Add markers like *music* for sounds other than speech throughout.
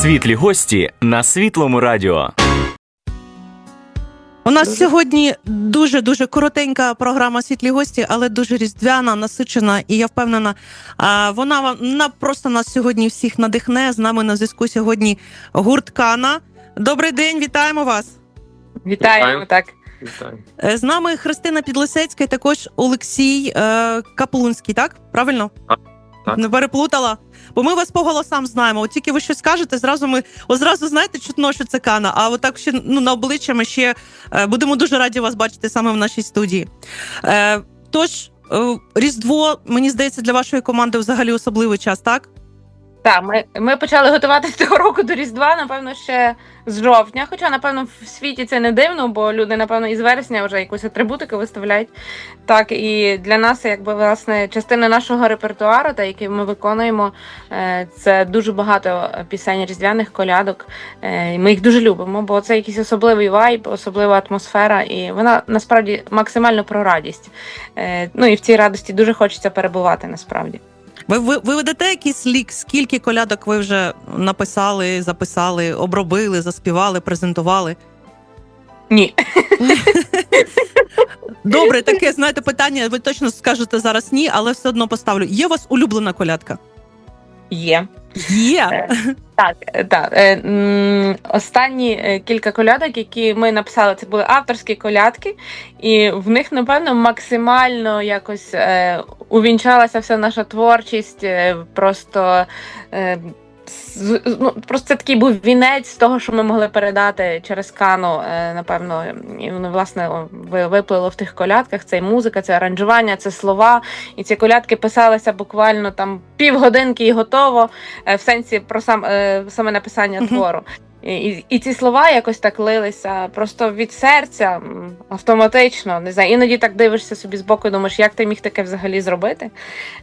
Світлі гості на світлому радіо. У нас сьогодні дуже дуже коротенька програма світлі гості, але дуже різдвяна, насичена, і я впевнена, вона вам- просто нас сьогодні всіх надихне. З нами на зв'язку сьогодні гурт Кана. Добрий день, вітаємо вас. Вітаємо, Вітаємо. так. Вітаю. Е, З нами Христина Підлисецька і також Олексій е, Каплунський, так? Правильно? Так. Не переплутала? Бо ми вас по голосам знаємо. От тільки ви щось кажете, зразу ми одразу знаєте, чутно, що це Кана. А отак ще ну, на обличчя ми ще е, будемо дуже раді вас бачити саме в нашій студії. Е, тож, е, Різдво, мені здається, для вашої команди взагалі особливий час, так? Так, ми, ми почали готуватися цього *laughs* року до Різдва, напевно, ще з жовтня. Хоча, напевно, в світі це не дивно, бо люди, напевно, із вересня вже якусь атрибутику виставляють. Так, і для нас, якби власне, частина нашого репертуару, та який ми виконуємо, е, це дуже багато пісень різдвяних колядок. Е, і Ми їх дуже любимо, бо це якийсь особливий вайб, особлива атмосфера, і вона насправді максимально про радість. Е, Ну і в цій радості дуже хочеться перебувати насправді. Ви, ви, ви ведете якийсь лік, скільки колядок ви вже написали, записали, обробили, заспівали, презентували? Ні. Добре, таке знаєте питання. Ви точно скажете зараз ні, але все одно поставлю. Є у вас улюблена колядка? Є. Є. Так, е, так. Е, Останні е, кілька колядок, які ми написали, це були авторські колядки, і в них, напевно, максимально якось е, увінчалася вся наша творчість. е, Просто. З- Ну, просто це такий був вінець того, що ми могли передати через кану, е, напевно, і воно власне виплило в тих колядках. Це і музика, це аранжування, це слова. І ці колядки писалися буквально там півгодинки і готово е, в сенсі про сам е, саме написання Мгм. твору. І, і, ці слова якось так лилися просто від серця автоматично. Не знаю, іноді так дивишся собі збоку, і думаєш, як ти міг таке взагалі зробити.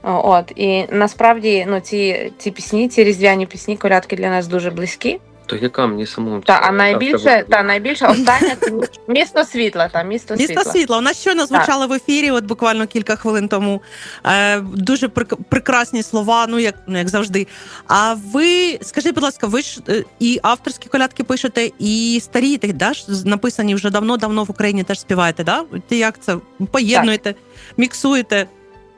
От і насправді ну ці, ці пісні, ці різдвяні пісні, колядки для нас дуже близькі. То яка мені самому Та а найбільше та найбільше остання *laughs* місто світла. Та місто, Місто світла. світла. У нас щойно звучало в ефірі, от буквально кілька хвилин тому. Е, дуже прик- прекрасні слова, ну як, ну як завжди. А ви скажіть, будь ласка, ви ж е, і авторські колядки пишете, і старі так, да, з- написані вже давно-давно в Україні теж співаєте, да? Ти як це поєднуєте, міксуєте?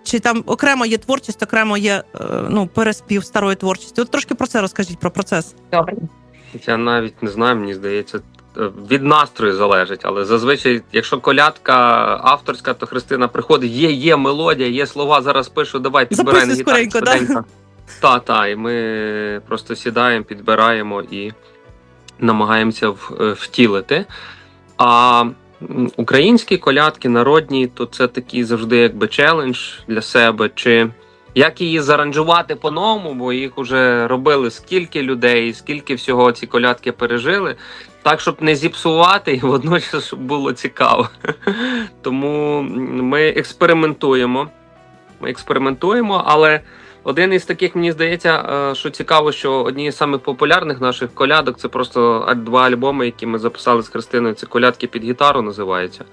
Чи там окремо є творчість, окремо є е, ну, переспів старої творчості? От трошки про це розкажіть, про процес. Добре. Я навіть не знаю, мені здається, е, від настрою залежить. Але зазвичай, якщо колядка авторська, то Христина приходить, є, є мелодія, є слова, зараз пишу, давай підбирай на гітарі да? Та, та, і ми просто сідаємо, підбираємо і намагаємося е, втілити. А українські колядки народні, то це такий завжди якби челендж для себе. Чи як її заранжувати по-новому, бо їх вже робили скільки людей, скільки всього ці колядки пережили. Так, щоб не зіпсувати і водночас щоб було цікаво. *laughs* Тому ми експериментуємо. Ми експериментуємо, але один із таких, мені здається, е, що цікаво, що одні з самих популярних наших колядок це просто два альбоми, які ми записали з Христиною. Це колядки під гітару називаються.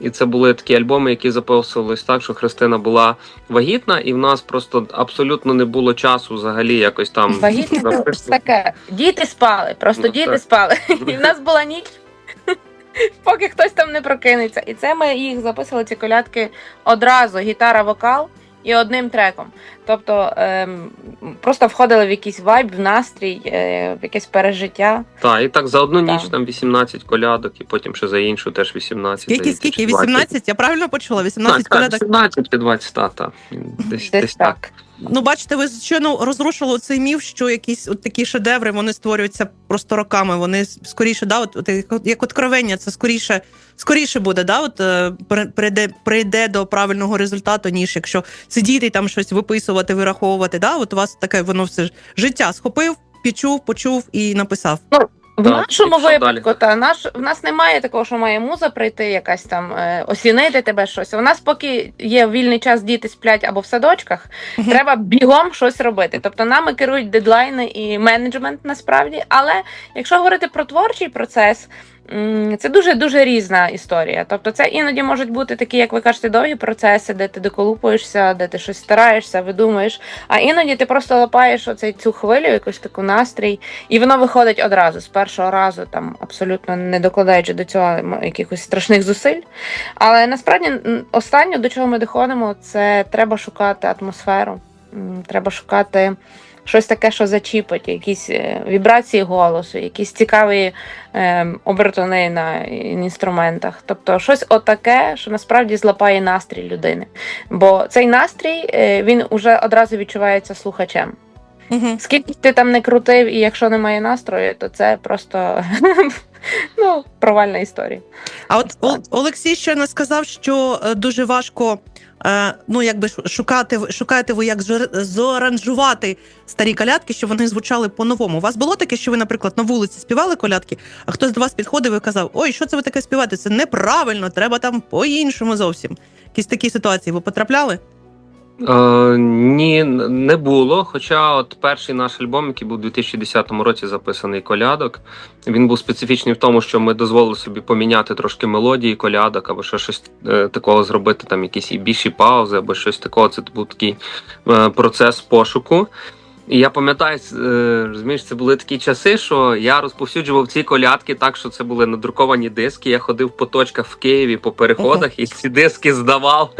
І це були такі альбоми, які записувались так, що Христина була вагітна, і в нас просто абсолютно не було часу взагалі якось там Вагітна це таке. Діти спали, просто Ну, діти так. спали. І в нас була ніч, *laughs* поки хтось там не прокинеться. І це ми їх записували, ці колядки одразу: гітара, вокал і одним треком. Тобто ем, просто входили в якийсь вайб, в настрій, е, в якесь пережиття. Так, і так за одну ніч там 18 колядок, і потім ще за іншу теж 18. Скільки, здається, скільки? чи 20. 18? Я правильно почула? 18 так, так, колядок? 18 чи 20, так, так. Десь, Десь десь так. Ну, бачите, ви щойно розрушили цей міф, що якісь от такі шедеври вони створюються просто роками. Вони скоріше, да, от, от як, откровення, це скоріше, скоріше буде, да, от е, прийде, прийде до правильного результату, ніж якщо сидіти там щось виписувати, вираховувати. Да, от у вас таке воно все життя схопив, підчув, почув і написав. В Так, нашому випадку, та наш в нас немає такого, що має муза прийти, якась там е, осінити тебе щось. У нас поки є вільний час, діти сплять або в садочках, треба бігом щось робити. Тобто нами керують дедлайни і менеджмент насправді. Але якщо говорити про творчий процес, це дуже дуже різна історія. Тобто, це іноді можуть бути такі, як ви кажете, довгі процеси, де ти доколупуєшся, де ти щось стараєшся, видумуєш. А іноді ти просто лапаєш оцей цю хвилю, якусь таку настрій, і воно виходить одразу з першого разу, там абсолютно не докладаючи до цього якихось страшних зусиль. Але насправді останнє, до чого ми доходимо, це треба шукати атмосферу, треба шукати щось таке, що зачіпить, якісь е, вібрації голосу, якісь цікаві е, обертони на інструментах. Тобто щось отаке, що насправді злапає настрій людини. Бо цей настрій е, він уже одразу відчувається слухачем. Угу. Скільки ти там не крутив, і якщо немає настрою, то це просто *laughs* ну, провальна історія. А от Ол- Олексій щойно сказав, що е, дуже важко. е, Ну, якби шукати, шукаєте ви, як зор- зооранжувати старі колядки, щоб вони звучали по-новому. У вас було таке, що ви, наприклад, на вулиці співали колядки, а хтось до вас підходив і казав: Ой, що це ви таке співаєте? Це неправильно, треба там по-іншому зовсім. Якісь такі ситуації ви потрапляли? Е, ні, не було. Хоча, от перший наш альбом, який був у 2010 році записаний колядок, він був специфічний в тому, що ми дозволили собі поміняти трошки мелодії колядок, або ще щось е, такого зробити, там якісь і більші паузи, або щось такого. Це був такий е, процес пошуку. І я пам'ятаю, е, розумієш, це були такі часи, що я розповсюджував ці колядки так, що це були надруковані диски. Я ходив по точках в Києві по переходах і ці диски здавав.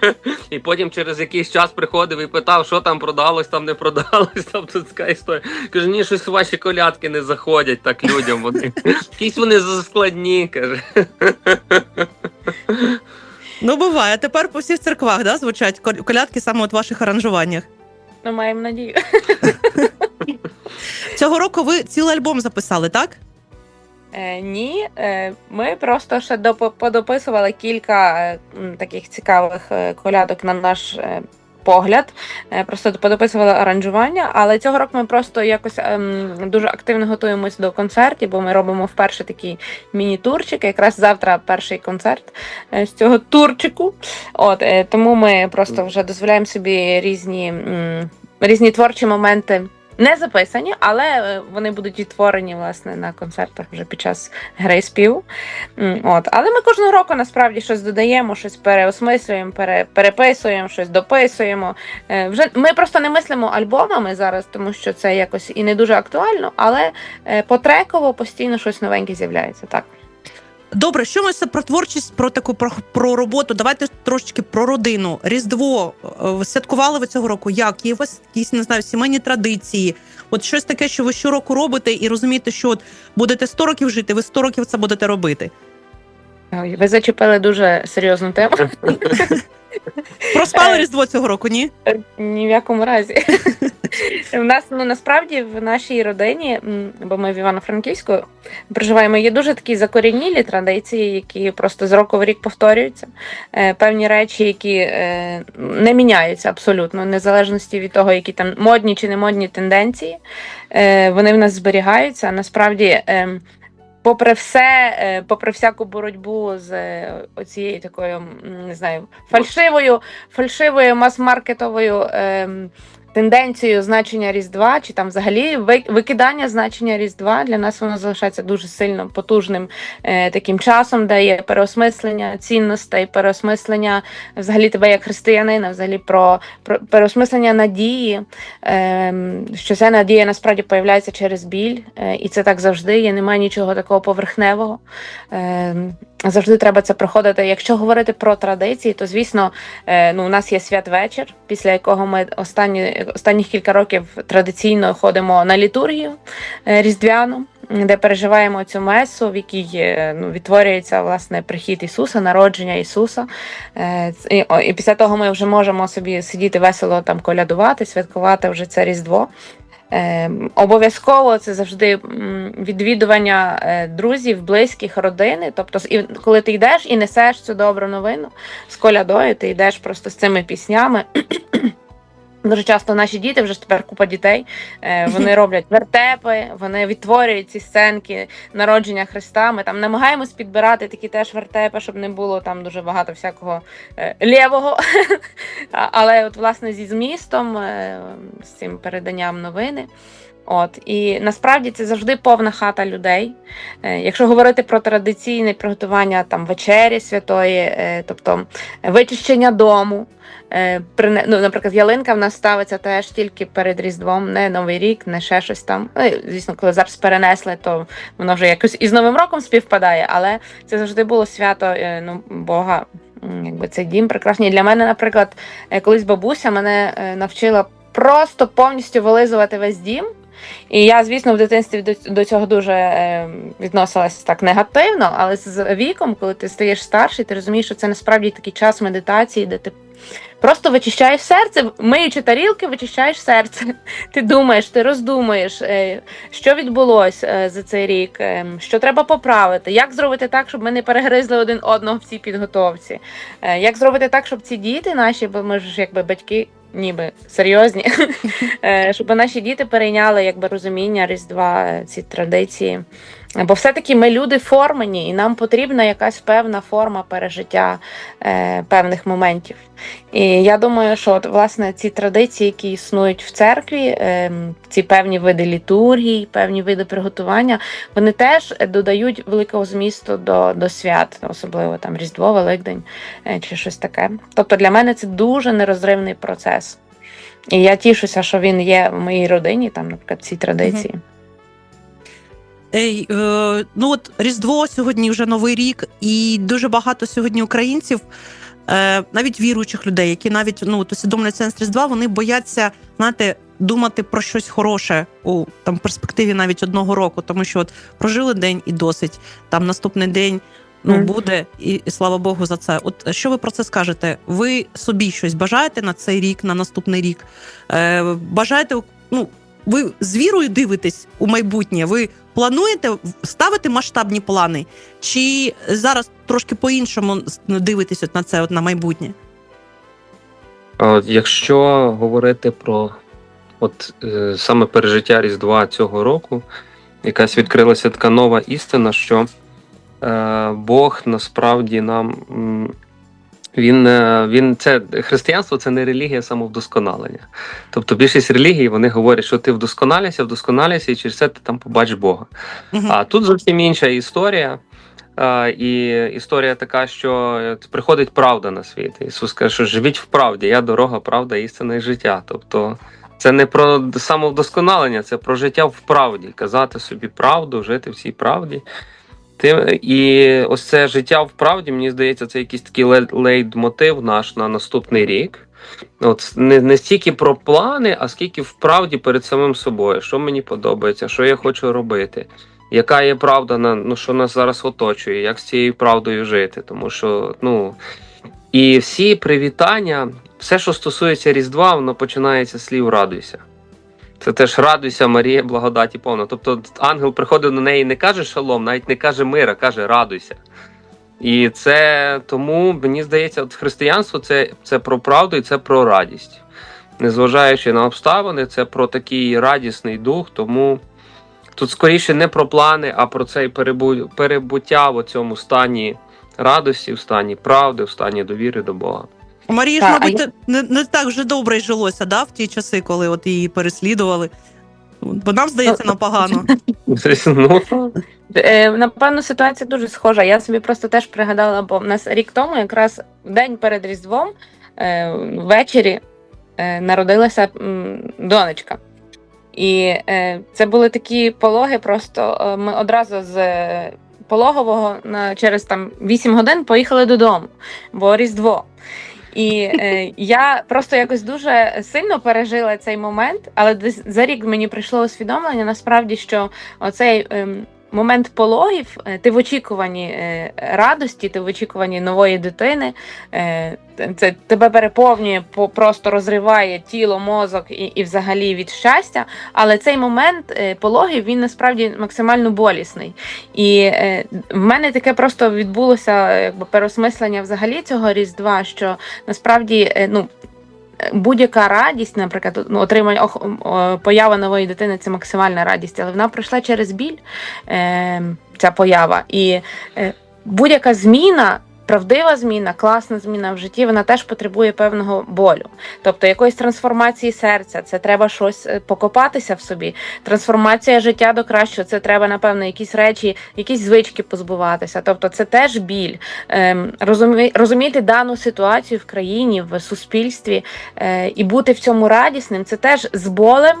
*laughs* І потім через якийсь час приходив і питав, що там продалось, там не продалось. Тобто така історія. Кажу, ні, щось ваші колядки не заходять так людям. Вони *laughs* якісь вони заскладні. каже. Ну, буває. Тепер по всіх церквах да, звучать колядки саме от ваших аранжуваннях. Ну, маємо надію. *laughs* Цього року ви цілий альбом записали, так? Е, ні, е, ми просто ще допо- подописували кілька е, м, таких цікавих е, колядок на наш е, погляд. Е, просто подописувала аранжування, але цього року ми просто якось ем, дуже активно готуємося до концертів, бо ми робимо вперше такий міні-турчик. Якраз завтра перший концерт е, з цього турчику. От е, тому ми просто вже дозволяємо собі різні, м, різні творчі моменти. Не записані, але е, вони будуть відтворені власне на концертах вже під час гри співу. От. Але ми кожного року насправді щось додаємо, щось переосмислюємо, пере, переписуємо, щось дописуємо. Е, Вже ми просто не мислимо альбомами зараз, тому що це якось і не дуже актуально, але е, потреково постійно щось новеньке з'являється. Так. Добре, що ми про творчість, про таку про, про роботу? Давайте трошечки про родину. Різдво е, святкували ви цього року? Як? Є у вас якісь не знаю, сімейні традиції? От щось таке, що ви щороку робите, і розумієте, що от будете 100 років жити, ви 100 років це будете робити. Ой, Ви зачепили дуже серйозну тему. Проспали Е. Різдво цього року, ні? Ні в якому разі. У нас ну насправді в нашій родині, бо ми в Івано-Франківську проживаємо, є дуже такі закорінілі традиції, які просто з року в рік повторюються. Е, Певні речі, які е, не міняються абсолютно, незалежності від того, які там модні чи не модні тенденції. Е, Вони в нас зберігаються. Насправді. Попри все, попри всяку боротьбу з оцією такою, не знаю, фальшивою, фальшивою мас-маркетовою ем, тенденцією значення Різдва, чи там взагалі ви- викидання значення Різдва для нас воно залишається дуже сильно потужним е, таким часом, де є переосмислення цінностей, переосмислення взагалі тебе як християнина, взагалі про, про переосмислення надії, ем, що ця надія насправді появляється через біль, е, і це так завжди є. Немає нічого такого поверхневого. Ем, Завжди треба це проходити. Якщо говорити про традиції, то звісно, е, ну у нас є святвечір, після якого ми останні останніх кілька років традиційно ходимо на літургію е, різдвяну, де переживаємо цю месу, в якій е, ну, відтворюється власне прихід Ісуса, народження Ісуса. Е, І, і після того ми вже можемо собі сидіти весело там колядувати, святкувати вже це Різдво. Обов'язково це завжди відвідування друзів, близьких, родини. Тобто, коли ти йдеш і несеш цю добру новину з колядою, ти йдеш просто з цими піснями. Дуже часто наші діти, вже ж тепер купа дітей, е, вони *laughs* роблять вертепи, вони відтворюють ці сценки народження Христа. Ми там намагаємось підбирати такі теж вертепи, щоб не було там дуже багато всякого е, лєвого. *laughs* Але от власне зі змістом, е, з цим переданням новини. От і насправді це завжди повна хата людей. Е, Якщо говорити про традиційне приготування там вечері святої, е, тобто вичищення дому. е, Ну, наприклад, ялинка в нас ставиться теж тільки перед Різдвом, не Новий рік, не ще щось там. Ну, звісно, коли зараз перенесли, то воно вже якось із Новим роком співпадає, але це завжди було свято ну, Бога. Якби цей дім прекрасний. Для мене, наприклад, колись бабуся мене навчила просто повністю вилизувати весь дім. І я, звісно, в дитинстві до, цього дуже відносилася так негативно, але з віком, коли ти стаєш старший, ти розумієш, що це насправді такий час медитації, де ти просто вичищаєш серце, миючи тарілки, вичищаєш серце. *laughs* Ти думаєш, ти роздумуєш, е, що відбулося е, за цей рік, е, що треба поправити, як зробити так, щоб ми не перегризли один одного в цій підготовці, як зробити так, щоб ці діти наші, бо ми ж якби батьки. Ніби серйозні, *laughs* щоб наші діти перейняли якби розуміння Різдва, ці традиції. Бо все-таки ми люди формені, і нам потрібна якась певна форма пережиття е, певних моментів. І я думаю, що от, власне ці традиції, які існують в церкві, е, ці певні види літургій, певні види приготування, вони теж додають великого змісту до, до свят, особливо там Різдво, Великдень е, чи щось таке. Тобто для мене це дуже нерозривний процес. І я тішуся, що він є в моїй родині, там, наприклад, ці традиції. Ей, е, ну от Різдво сьогодні вже новий рік, і дуже багато сьогодні українців, е, навіть віруючих людей, які навіть ну от усвідомлюють сенс Різдва, вони бояться знаєте, думати про щось хороше у там перспективі навіть одного року, тому що от прожили день і досить. Там наступний день ну буде, і, і слава Богу за це. От що ви про це скажете? Ви собі щось бажаєте на цей рік, на наступний рік? Е, бажаєте, ну ви з вірою дивитесь у майбутнє? Ви плануєте ставити масштабні плани? Чи зараз трошки по-іншому дивитесь от на це, от на майбутнє? Якщо говорити про от, е, саме пережиття Різдва цього року, якась відкрилася така нова істина, що е, Бог насправді нам. Він, е, він це християнство це не релігія самовдосконалення. Тобто більшість релігій вони говорять, що ти вдосконалюйся, вдосконалюйся, і через це ти там побачиш Бога. А тут зовсім інша історія. І історія така, що е, приходить правда на світ. Ісус каже, що живіть в правді, я дорога, правда, істина і життя. Тобто це не про самовдосконалення, це про життя в правді, казати собі правду, жити в цій правді. Ти, і ось це життя в правді, мені здається, це якийсь такий лей- лейтмотив наш на наступний рік. От не, не стільки про плани, а скільки в правді перед самим собою, що мені подобається, що я хочу робити яка є правда на ну, що нас зараз оточує, як з цією правдою жити. Тому що, ну і всі привітання, все, що стосується Різдва, воно починається слів радуйся. Це теж радуйся, Марія, благодаті повна. Тобто ангел приходить до неї і не каже шалом, навіть не каже мира, каже радуйся. І це тому, мені здається, от християнство це, це про правду і це про радість. Незважаючи на обставини, це про такий радісний дух, тому Тут скоріше не про плани, а про перебу... перебуття в цьому стані радості, в стані правди, в стані довіри до Бога. Марії ж, Та, а мабуть, не, не так вже добре й жилося, да, в ті часи, коли от її переслідували. Бо нам здається нам погано. *laughs* Ну, Е, Напевно, ситуація дуже схожа. Я собі просто теж пригадала, бо в нас рік тому, якраз в день перед Різдвом, е, ввечері е, народилася м, донечка. І е, це були такі пологи, просто е, ми одразу з е, пологового на, через там 8 годин поїхали додому, бо Різдво. І е, я просто якось дуже сильно пережила цей момент, але десь за рік мені прийшло усвідомлення насправді, що оцей ем, момент пологів, е, ти в очікуванні е, радості, ти в очікуванні нової дитини. е, Це тебе переповнює, по- просто розриває тіло, мозок і, і взагалі від щастя. Але цей момент пологів він насправді максимально болісний. І в мене таке просто відбулося якби переосмислення взагалі цього різдва, що насправді ну. Будь-яка радість, наприклад, ну, отримання поява нової дитини це максимальна радість, але вона пройшла через біль, е, ця поява. І е, будь-яка зміна правдива зміна, класна зміна в житті, вона теж потребує певного болю, тобто якоїсь трансформації серця. Це треба щось е, покопатися в собі. Трансформація життя до кращого. Це треба, напевно, якісь речі, якісь звички позбуватися. Тобто, це теж біль. Ем, розумі, розуміти дану ситуацію в країні, в суспільстві е, і бути в цьому радісним, це теж з болем.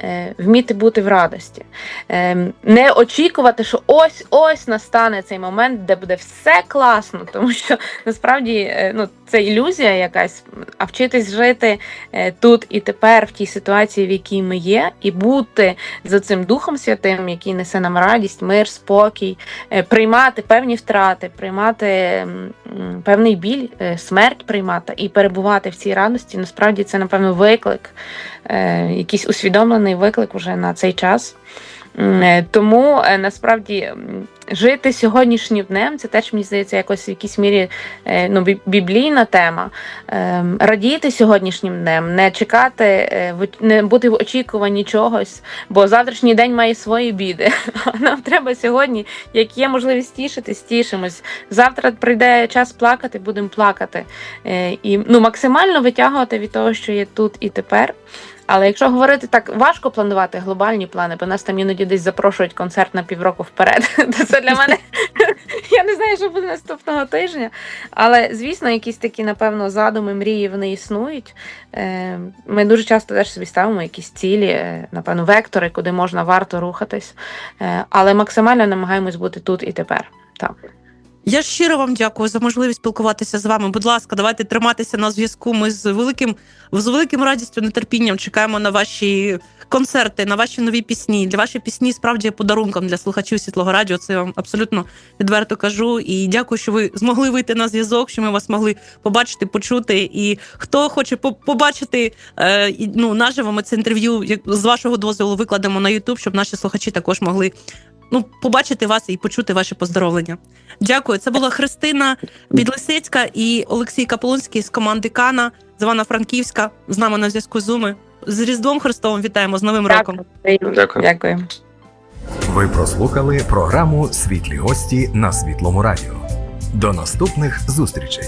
Е, Вміти бути в радості, Ем, не очікувати, що ось ось настане цей момент, де буде все класно, тому що насправді е, ну, це ілюзія якась, а вчитись жити е, тут і тепер, в тій ситуації, в якій ми є, і бути за цим Духом Святим, який несе нам радість, мир, спокій, е, приймати певні втрати, приймати певний біль, е, смерть приймати і перебувати в цій радості. Насправді це, напевно, виклик, е, якийсь усвідомлений виклик уже на цей час. Е, Тому е, насправді жити сьогоднішнім днем це теж мені здається якось в якійсь мірі е, ну, біблійна тема. Ем, Радіти сьогоднішнім днем, не чекати, не бути в очікуванні чогось, бо завтрашній день має свої біди. *laughs* Нам треба сьогодні, як є можливість тішитись, тішимось. Завтра прийде час плакати, будемо плакати. І ну, максимально витягувати від того, що є тут і тепер. Але якщо говорити так, важко планувати глобальні плани, бо нас там іноді десь запрошують концерт на півроку вперед. *laughs* То це для мене *laughs* я не знаю, що буде наступного тижня. Але звісно, якісь такі, напевно, задуми, мрії вони існують. Е, Ми дуже часто теж собі ставимо якісь цілі, е, напевно, вектори, куди можна варто рухатись. Е, Але максимально намагаємось бути тут і тепер. Так. Я щиро вам дякую за можливість спілкуватися з вами. Будь ласка, давайте триматися на зв'язку. Ми з великим з великим радістю, нетерпінням чекаємо на ваші концерти, на ваші нові пісні. Для ваші пісні справді є подарунком для слухачів світлого радіо. Це я вам абсолютно відверто кажу. І дякую, що ви змогли вийти на зв'язок, що ми вас могли побачити, почути. І хто хоче побачити е, ну, наживо, ми це інтерв'ю з вашого дозволу викладемо на YouTube, щоб наші слухачі також могли ну, побачити вас і почути ваші поздоровлення. Дякую. Це була Христина Підлисецька і Олексій Каполунський з команди Кана з Івано-Франківська. З нами на зв'язку Зуми. З Різдвом Христовим вітаємо з Новим роком. Дякую. Дякую. Ви прослухали програму Світлі гості на Світлому радіо. До наступних зустрічей!